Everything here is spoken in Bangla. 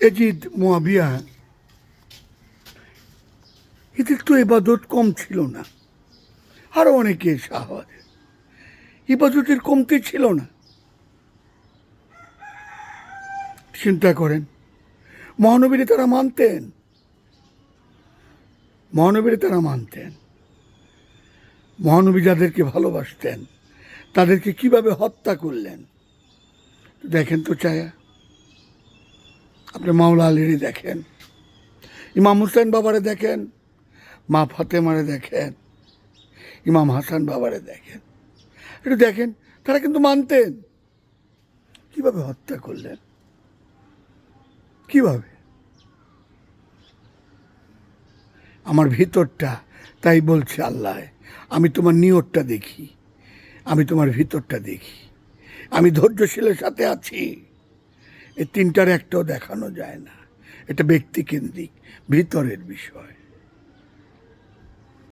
এজিদ মোয়াবিয়া এদের তো এবাদত কম ছিল না। আরও অনেকে সাহর ইবাদতের কমতি ছিল না। চিন্তা করেন, মহানবীরে তারা মানতেন। মহানবীরে তারা মানতেন। মহানবী যাদেরকে ভালোবাসতেন, তাদেরকে কীভাবে হত্যা করলেন? দেখেন তো চায়া আপনি মাওলা আলীরই দেখেন। ইমাম হুসেন বাবারে দেখেন। মা ফাতেমারে দেখেন। ইমাম হাসান বাবারে দেখেন। একটু দেখেন, তারা কিন্তু মানতেন। কীভাবে হত্যা করলেন? কীভাবে? আমার ভিতরটা, তাই বলছে আল্লাহ, আমি তোমার নিয়তটা দেখি। আমি তোমার ভিতরটা দেখি। আমি ধৈর্যশীলের সাথে আছি। এই তিনটার একটাও দেখানো যায় না। এটা ব্যক্তিকেন্দ্রিক ভিতরের বিষয়।